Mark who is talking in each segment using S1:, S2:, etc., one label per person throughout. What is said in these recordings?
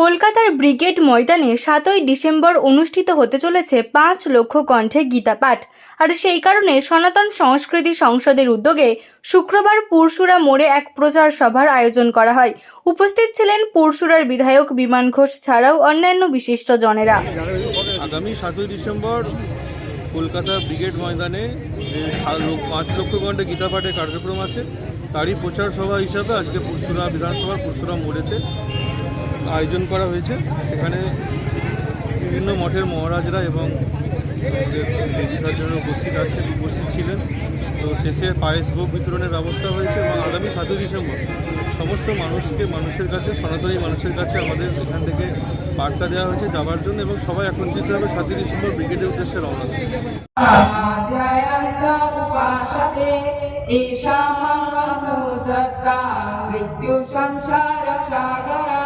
S1: কলকাতার ব্রিগেড ময়দানে সাতই ডিসেম্বর অনুষ্ঠিত হতে চলেছে পাঁচ লক্ষ কণ্ঠে গীতা পাঠ আর সেই কারণে সনাতন সংস্কৃতি সংসদের উদ্যোগে শুক্রবার পুরসুরা মোড়ে এক প্রচার সভার আয়োজন করা হয়। উপস্থিত ছিলেন পুরসুরার বিধায়ক বিমান ঘোষ ছাড়াও অন্যান্য বিশিষ্ট জনেরা।
S2: আগামী সাতই ডিসেম্বর কলকাতা ব্রিগেড ময়দানে পাঁচ লক্ষ ঘণ্টা গীতা পাঠের কার্যক্রম আছে। তারই প্রচার সভা হিসাবে আজকে পুরসুরা বিধানসভার পুরসুরা মোড়েতে আয়োজন করা হয়েছে। সেখানে বিভিন্ন মঠের মহারাজরা এবং জন্য উপস্থিত আছে, উপস্থিত ছিলেন। তো শেষে পায়েস ভোগ বিতরণের ব্যবস্থা হয়েছে এবং আগামী সাতই ডিসেম্বর সমস্ত মানুষকে, মানুষের কাছে, সনাতনী মানুষের কাছে আমাদের এখান থেকে বার্তা দেওয়া হয়েছে যাবার জন্য এবং সবাই একত্রিত হবে সাতই ডিসেম্বর ব্রিগেডের উদ্দেশ্যে রওনা
S3: সংসার সাগরা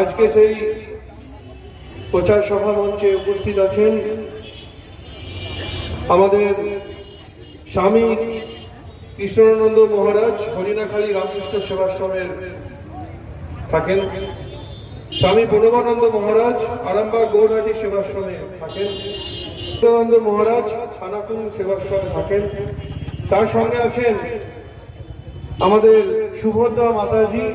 S4: আজকে সেই প্রচার সভা মঞ্চে উপস্থিত আছেন আমাদের স্বামী কৃষ্ণানন্দ মহারাজ হরিনাখালী রামকৃষ্ণ সেবাশ্রমের থাকেন। স্বামী প্রণবানন্দ মহারাজ, আরামবাগ গৌরহাটি সেবাশ্রমে থাকেন। কৃষ্ণানন্দ মহারাজ খানাকুল সেবাশ্রমে থাকেন। তার সঙ্গে আছেন আমাদের সুভদ্রা মাতাজি,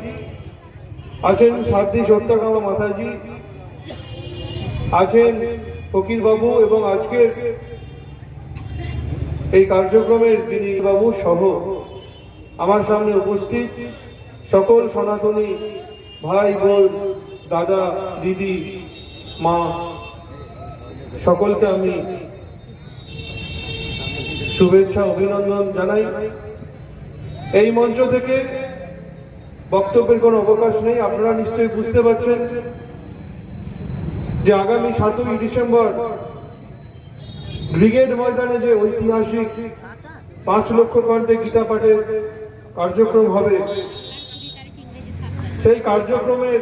S4: আছেন সাধ্বী সত্যাকামা মাতাজি, আছেন ফকির বাবু এবং আজকের এই কার্যক্রমের যিনি বাবু সহ আমার সামনে উপস্থিত সকল সনাতনী ভাই বোন দাদা, দিদি, মা, সকলকে আমি শুভেচ্ছা, অভিনন্দন জানাই। এই মঞ্চ থেকে বক্তব্যের কোনো অবকাশ নেই, আপনারা নিশ্চয়ই বুঝতে পারছেন যে আগামী সাতই ডিসেম্বর ব্রিগেড ময়দানে যে ঐতিহাসিক পাঁচ লক্ষ কণ্ঠে গীতা পাঠের কার্যক্রম হবে, সেই কার্যক্রমের